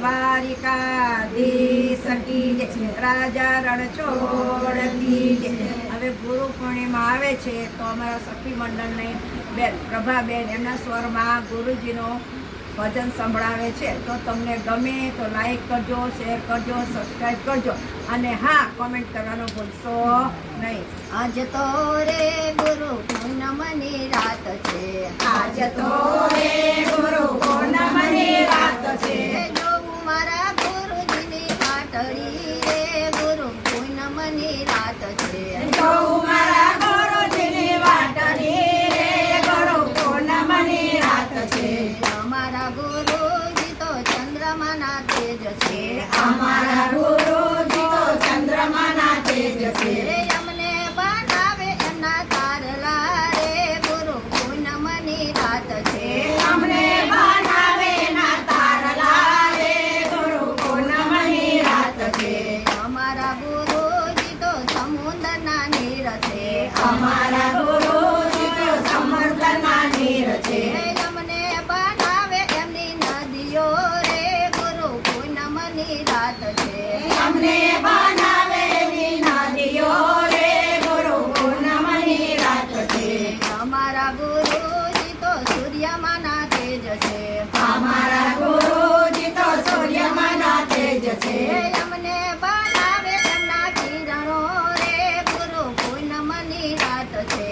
દ્વારિકાધીશ કી જય. રાજા રણછોડ કી જય હવે ગુરુ પૂર્ણિમા આવે છે તો અમારા સખી મંડળને બેન પ્રભાબેન એમના સ્વરમાં ગુરુજીનો ભજન સંભળાવે છે. તો તમને ગમે તો લાઈક કરજો શેર કરજો સબસ્ક્રાઈબ કરજો. અને હા કોમેન્ટ કરવાનું ભૂલશો નહીં. આજ તો રે ગુરુ પૂનમની રાત છે. આજ તો રે ગુરુ પૂર્ણિમાની રાત છે. અમારા ગુરુજી તો સૂર્યમાના તેજ છે અમને બનાવે કિરણો રે ગુરુ પૂનમની રાત છે.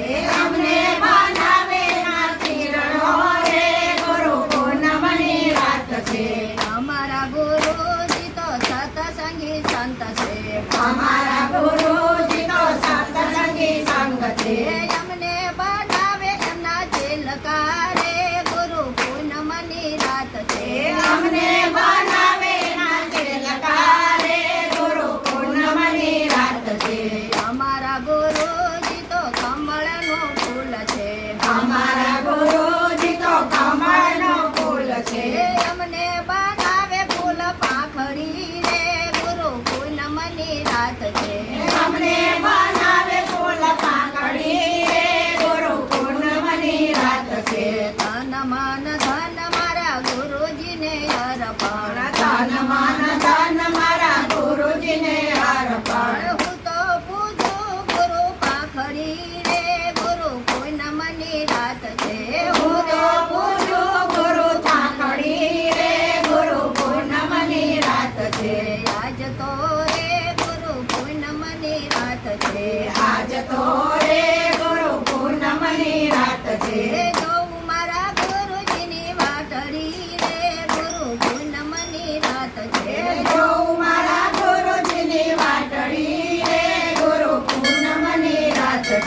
પૂનમની છે. અમને બનાવે ફૂલ પાંખડી ગુરુ પૂર્ણિમાની રાત છે. તન મન ધન મારા ગુરુજીને અર્પણ. તન મન ધન મારા ગુરુજીને અર્પણ. હું તો પૂજું ગુરુ પાંખડી રે ગુરુ પૂનમની રાત છે. હું તો પૂજું ગુરુ પાંખડી રે ગુરુ પૂર્ણિમાની રાત છે. આજ તો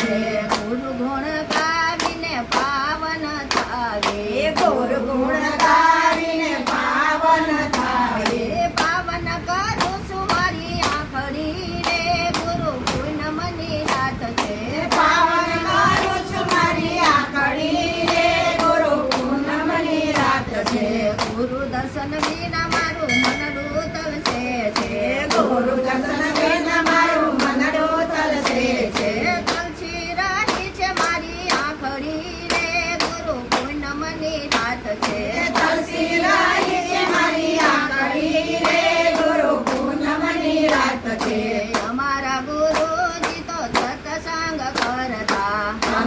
છે. ગુરુ ગુણ ગાવીને પાવન થાવે. ગુરુ ગુણ ગાવીને પાવન થાય